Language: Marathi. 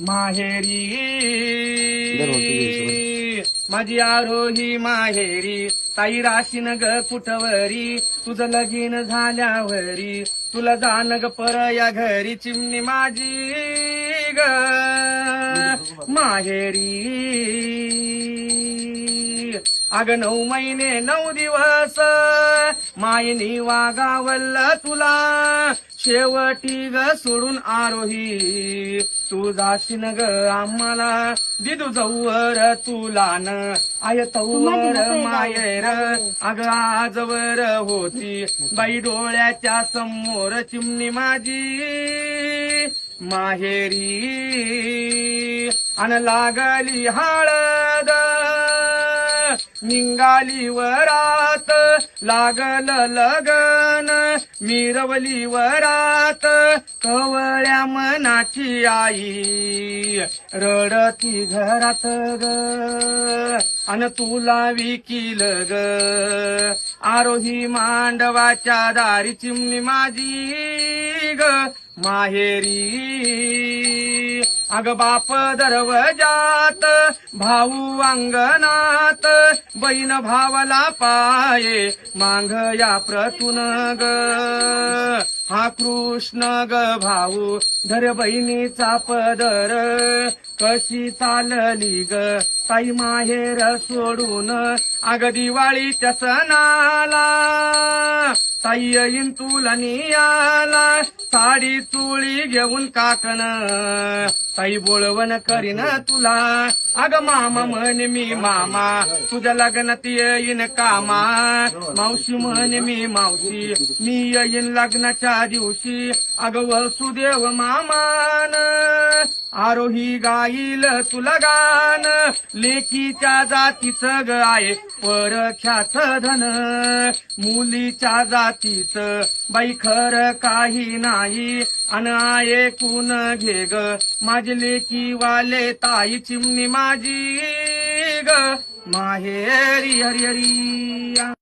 माहेरी. माझी आरोही माहेरी. ताई राशीन ग कुठवरी तुझं लगीन झाल्यावरी. तुला जाण ग पर या घरी. चिमणी माझी ग. माहेरी. अग नऊ महिने नऊ दिवस. मायनी वागावल तुला. शेवटी ग सोडून आरोही. तू जाशीन ग आम्हाला. दिदू जवळ तुला न आय तवर मायेर अग आजवर होती. बाई डोळ्याच्या समोर चिमणी माझी. माहेरी. अन लागली हळद. निंगाली वरात लागल लगन. मिरवली वरात कवळ्या मनाची आई. रडती घरात ग. अन तुला विकील ग आरोही मांडवाच्या दारी चिमणी माझी ग. माहेरी. अग बाप दरवजात भाऊ अंगणात बहीण भावाला पाये मांग या प्रतून ग. हा कृष्ण ग भाऊ धर बहिणीचा पदर कशी चालली ग? ताई माहेर सोडून अग दिवाळीच्या सणाला ताई येईन तुला साडी चुळी घेऊन काकण. ताई बोळवण करीन तुला. अग मामा म्हण मी मामा तुझ्या लग्नात येईन कामा. मावशी म्हण मी मावशी मी येईन लग्नाच्या दिवशी. अग वसुदेव मामान. आरोही गाईल तुला गान लेकीच्या जातीचं ग आहे परख्याच धन. मुलीच्या जातीचं बाई खर काही नाही अन ऐकून घे ग? माझी लेकी वाले ताई चिमणी माझी ग. माहेरी हरिहरी.